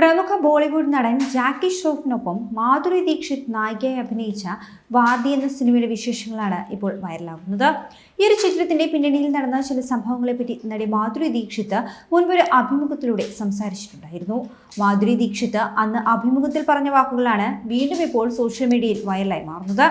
പ്രമുഖ ബോളിവുഡ് നടൻ ജാക്കി ഷ്രോഫിനൊപ്പം മാധുരി ദീക്ഷിത് നായികയായി അഭിനയിച്ച വാദി എന്ന സിനിമയുടെ വിശേഷങ്ങളാണ് ഇപ്പോൾ വൈറലാകുന്നത്. ഈ ഒരു ചിത്രത്തിന്റെ പിന്നണിയിൽ നടന്ന ചില സംഭവങ്ങളെ പറ്റി നടി മാധുരി ദീക്ഷിത് മുൻപൊരു അഭിമുഖത്തിലൂടെ സംസാരിച്ചിട്ടുണ്ടായിരുന്നു. മാധുരി ദീക്ഷിത് അന്ന് അഭിമുഖത്തിൽ പറഞ്ഞ വാക്കുകളാണ് വീണ്ടും ഇപ്പോൾ സോഷ്യൽ മീഡിയയിൽ വൈറലായി മാറുന്നത്.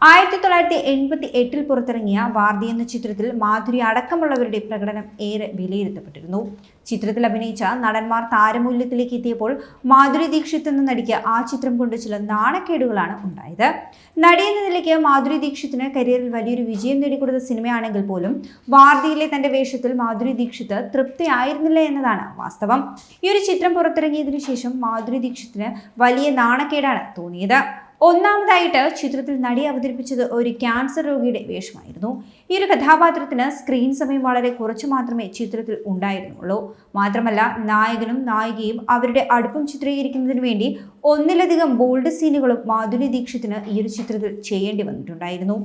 ആയിരത്തി തൊള്ളായിരത്തി എൺപത്തി എട്ടിൽ പുറത്തിറങ്ങിയ വാർദി എന്ന ചിത്രത്തിൽ മാധുരി അടക്കമുള്ളവരുടെ പ്രകടനം ഏറെ വിലയിരുത്തപ്പെട്ടിരുന്നു. ചിത്രത്തിൽ അഭിനയിച്ച നടന്മാർ താരമൂല്യത്തിലേക്ക് എത്തിയപ്പോൾ മാധുരി ദീക്ഷിത് എന്ന നടിക്ക് ആ ചിത്രം കൊണ്ട് ചില നാണക്കേടുകളാണ് ഉണ്ടായത്. നടി എന്ന നിലയ്ക്ക് മാധുരി ദീക്ഷിത്തിന് കരിയറിൽ വലിയൊരു വിജയം നേടിക്കൊടുത്ത സിനിമയാണെങ്കിൽ പോലും വാർദിയിലെ തന്റെ വേഷത്തിൽ മാധുരി ദീക്ഷിത് തൃപ്തിയായിരുന്നില്ല എന്നതാണ് വാസ്തവം. ഈ ഒരു ചിത്രം പുറത്തിറങ്ങിയതിനു ശേഷം മാധുരി ദീക്ഷിത്തിന് വലിയ നാണക്കേടാണ് തോന്നിയത്. ഒന്നാമതായിട്ട് ചിത്രത്തിൽ നടി അവതരിപ്പിച്ചത് ഒരു ക്യാൻസർ രോഗിയുടെ വേഷമായിരുന്നു. ഈ ഒരു കഥാപാത്രത്തിന് സ്ക്രീൻ സമയം വളരെ കുറച്ചു മാത്രമേ ചിത്രത്തിൽ ഉണ്ടായിരുന്നുള്ളൂ. മാത്രമല്ല നായകനും നായികയും അവരുടെ അടുപ്പം ചിത്രീകരിക്കുന്നതിന് വേണ്ടി ഒന്നിലധികം ബോൾഡ് സീനുകളും മാധുരി ദീക്ഷിത്തിന് ഈ ഒരു ചിത്രത്തിൽ ചെയ്യേണ്ടി വന്നിട്ടുണ്ടായിരുന്നു.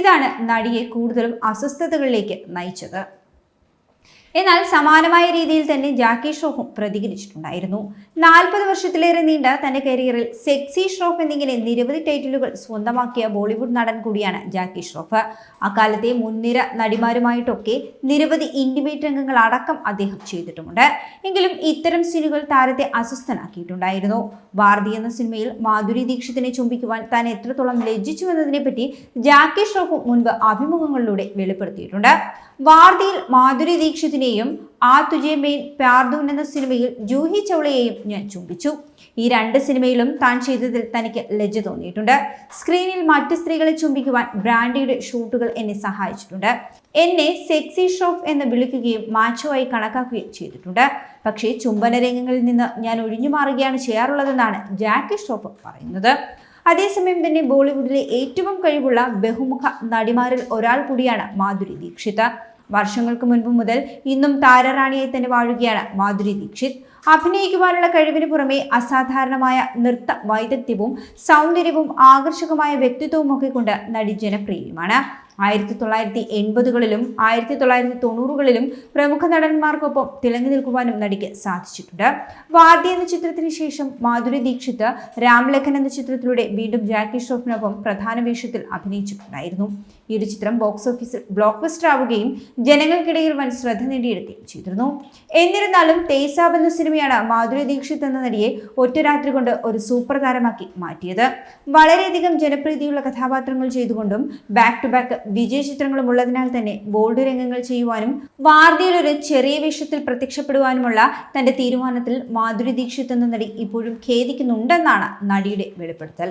ഇതാണ് നടിയെ കൂടുതലും അസ്വസ്ഥതകളിലേക്ക് നയിച്ചത്. എന്നാൽ സമാനമായ രീതിയിൽ തന്നെ ജാക്കി ഷ്രോഫും പ്രതികരിച്ചിട്ടുണ്ടായിരുന്നു. നാൽപ്പത് വർഷത്തിലേറെ നീണ്ട തന്റെ കരിയറിൽ സെക്സി ഷ്രോഫ് എന്നിങ്ങനെ നിരവധി ടൈറ്റിലുകൾ സ്വന്തമാക്കിയ ബോളിവുഡ് നടൻ കൂടിയാണ് ജാക്കി ഷ്രോഫ്. അക്കാലത്തെ മുൻനിര നടിമാരുമായിട്ടൊക്കെ നിരവധി ഇൻഡിമേറ്റ് രംഗങ്ങൾ അടക്കം അദ്ദേഹം ചെയ്തിട്ടുമുണ്ട്. എങ്കിലും ഇത്തരം സീനുകൾ താരത്തെ അസ്വസ്ഥനാക്കിയിട്ടുണ്ടായിരുന്നു. വാർദി എന്ന സിനിമയിൽ മാധുരി ദീക്ഷിതിനെ ചുംബിക്കുവാൻ താൻ എത്രത്തോളം ലജ്ജിച്ചു എന്നതിനെ പറ്റി ജാക്കി ഷ്രോഫും മുൻപ് അഭിമുഖങ്ങളിലൂടെ വെളിപ്പെടുത്തിയിട്ടുണ്ട്. വാർദിയിൽ മാധുരി ദീക്ഷിത്തിനെയും ആ തുജെ മെയിൻ പ്യാർദൂൻ എന്ന സിനിമയിൽ ജൂഹി ചൗളയെയും ഞാൻ ചുംബിച്ചു. ഈ രണ്ട് സിനിമയിലും താൻ ചെയ്തതിൽ തനിക്ക് ലജ്ജ തോന്നിയിട്ടുണ്ട്. സ്ക്രീനിൽ മറ്റ് സ്ത്രീകളെ ചുംബിക്കുവാൻ ബ്രാൻഡിയുടെ ഷൂട്ടുകൾ എന്നെ സഹായിച്ചിട്ടുണ്ട്. എന്നെ സെക്സി ഷോഫ് എന്ന് വിളിക്കുകയും മാച്ചോ ആയി കണക്കാക്കുകയും ചെയ്തിട്ടുണ്ട്. പക്ഷേ ചുംബന രംഗങ്ങളിൽ നിന്ന് ഞാൻ ഒഴിഞ്ഞു മാറുകയാണ് ചെയ്യാറുള്ളതെന്നാണ് ജാക്കി ഷോഫ് പറയുന്നത്. അതേസമയം തന്നെ ബോളിവുഡിലെ ഏറ്റവും കഴിവുള്ള ബഹുമുഖ നടിമാരിൽ ഒരാൾ കൂടിയാണ് മാധുരി ദീക്ഷിത്. വർഷങ്ങൾക്ക് മുൻപ് മുതൽ ഇന്നും താരറാണിയായി തന്നെ വാഴുകയാണ് മാധുരി ദീക്ഷിത്. അഭിനയിക്കുവാനുള്ള കഴിവിന് പുറമെ അസാധാരണമായ നൃത്ത വൈദഗ്ധ്യവും സൗന്ദര്യവും ആകർഷകമായ വ്യക്തിത്വവും ഒക്കെ കൊണ്ട് നടി ജനപ്രിയയുമാണ്. ആയിരത്തി തൊള്ളായിരത്തി എൺപതുകളിലും ആയിരത്തി തൊള്ളായിരത്തി തൊണ്ണൂറുകളിലും പ്രമുഖ നടന്മാർക്കൊപ്പം തിളങ്ങി നിൽക്കുവാനും നടിക്ക് സാധിച്ചിട്ടുണ്ട്. വാർഡി എന്ന ചിത്രത്തിന് ശേഷം മാധുരി ദീക്ഷിത് രാംലഖൻ എന്ന ചിത്രത്തിലൂടെ വീണ്ടും ജാക്കി ഷ്രോഫിനൊപ്പം പ്രധാന വേഷത്തിൽ അഭിനയിച്ചിട്ടുണ്ടായിരുന്നു. ഈ ഒരു ചിത്രം ബോക്സ് ഓഫീസിൽ ബ്ലോക്ക് ബസ്റ്റർ ആവുകയും ജനങ്ങൾക്കിടയിൽ വൻ ശ്രദ്ധ നേടിയെടുക്കുകയും ചെയ്തിരുന്നു. എന്നിരുന്നാലും തേസാബ് എന്ന സിനിമയാണ് മാധുരി ദീക്ഷിത് എന്ന നടിയെ ഒറ്റ രാത്രി കൊണ്ട് ഒരു സൂപ്പർ താരമാക്കി മാറ്റിയത്. വളരെയധികം ജനപ്രീതിയുള്ള കഥാപാത്രങ്ങൾ ചെയ്തുകൊണ്ടും ബാക്ക് ടു ബാക്ക് വിജയ ചിത്രങ്ങളും ഉള്ളതിനാൽ തന്നെ ബോൾഡ് രംഗങ്ങൾ ചെയ്യുവാനും വാർദ്ധയിൽ ഒരു ചെറിയ വേഷത്തിൽ പ്രത്യക്ഷപ്പെടുവാനുമുള്ള തന്റെ തീരുമാനത്തിൽ മാധുരി ദീക്ഷിത് എന്ന നടി ഇപ്പോഴും ഖേദിക്കുന്നുണ്ടെന്നാണ് നടിയുടെ വെളിപ്പെടുത്തൽ.